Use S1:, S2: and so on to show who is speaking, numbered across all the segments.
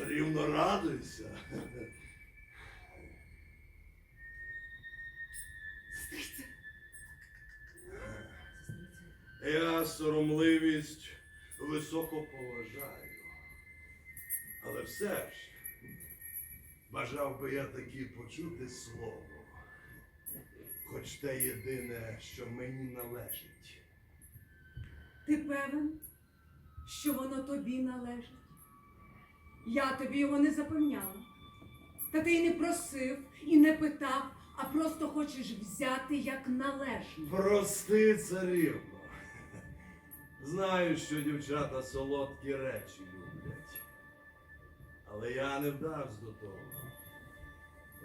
S1: все рівно радуйся. Я соромливість високо поважаю. Але все ж бажав би я таки почути слово. Хоч те єдине, що мені належить.
S2: Ти певен, що воно тобі належить? Я тобі його не запевняла. Та ти й не просив, і не питав, а просто хочеш взяти як належне.
S1: Прости, царівно. Знаю, що дівчата солодкі речі люблять. Але я не вдавсь до того.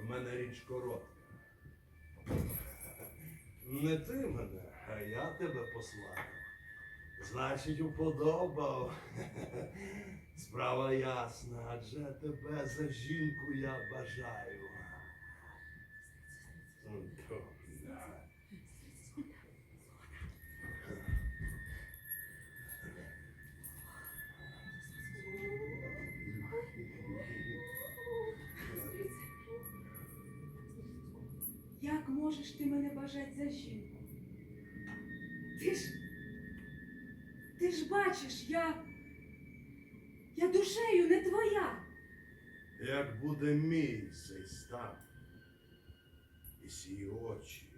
S1: У мене річ коротка. Не ти мене, а я тебе послав. Значить, уподобав. Справа ясна, адже тебе за жінку я бажаю.
S2: Як можеш ти мене бажати за жінку? Ти ж. Ти ж бачиш, я. Я душею не твоя.
S1: Як буде мій цей стан, і сі очі,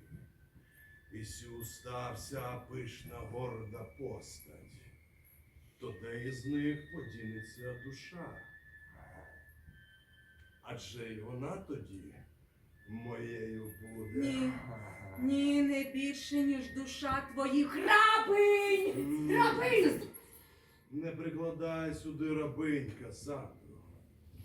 S1: і сі уста вся пишна горда постать, то де із них подінеться душа? Адже й вона тоді моєю буде.
S2: Ні. Ні, не більше, ніж душа твоїх рабинь! Рабинь!
S1: Не прикладай сюди рабинь, Сандро.